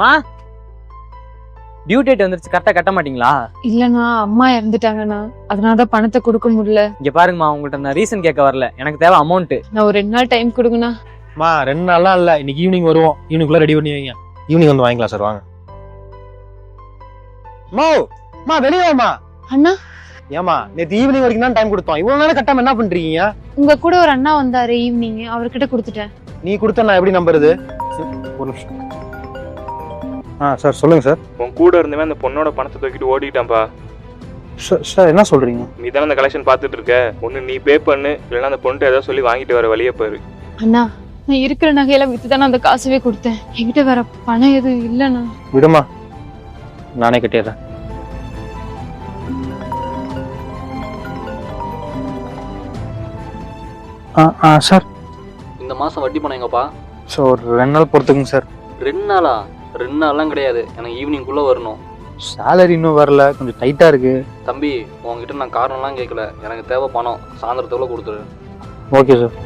மா? Due date வந்துருச்சு. கரெக்டாக கட்ட மாட்டீங்களா? இல்லண்ணா அம்மா இறந்துட்டாங்கண்ணா. அதனாலதான் பணத்தை கொடுக்க முடியல. இங்க பாருங்கம்மா உங்கள்ட்ட நான் ரீசன் கேட்க வரல. எனக்கு தேவை அமௌண்ட் நான் ஒரு ரெண்டு நாள் டைம் கொடுங்கண்ணா. மா ரெண்டு நாள்லாம் இல்லை. இன்னைக்கு ஈவினிங் வருவோம். ஈவினிங்குள்ள ரெடி பண்ணி வைங்க. ஈவினிங் வந்து வாங்கிக்கலாம் சார் வாங்க. மா மா வெளியே வாமா அண்ணா? ஏமா நேத்து ஈவினிங் வரைக்கும் தான் டைம் கொடுத்தோம். இவ்வளவு நேரம் கட்டாம என்ன பண்றீங்க? உங்க கூட ஒரு அண்ணா வந்தாரு ஈவினிங் அவர்கிட்ட கொடுத்துட்டேன். நீ கொடுத்த நான் எப்படி நம்புறது? ஒரு நிமிஷம். ஆ சார் சொல்லுங்க சார் உன் கூட இருந்தவன் அந்த பொண்ணோட பணத்தை தூக்கிட்டு ஓடிட்டான்ப்பா. சார் என்ன சொல்றீங்க? நீ தானே அந்த கலெக்ஷன் பார்த்துட்டு இருக்க. ஒன்று நீ பே பண்ணு இல்லைன்னா அந்த பொண்ணு ஏதாவது சொல்லி வாங்கிட்டு வர வழியே பாரு. அண்ணா நான் இருக்கிற நகையெல்லாம் வித்து தானே அந்த காசவே கொடுத்தேன். என்கிட்ட வேற பணம் எதுவும் இல்லைண்ணா. விடுமா நானே கட்டிடுறேன். ஆ ஆ சார் இந்த மாதம் வட்டி பணம் எங்கப்பா? சார் ஒரு ரெண்டு நாள் பொறுத்துக்குங்க சார் ரெண்டு நாளா? ரெண்டு நாள்லாம் கிடையாது. எனக்கு ஈவினிங்குள்ளே வரணும். சேலரி இன்னும் வரல. கொஞ்சம் டைட்டா இருக்கு. தம்பி உங்ககிட்ட நான் காரணம்லாம் கேட்கல எனக்கு தேவை பணம். சாயந்தரத்துக்குள்ள கொடுத்துரு ஓகே சார்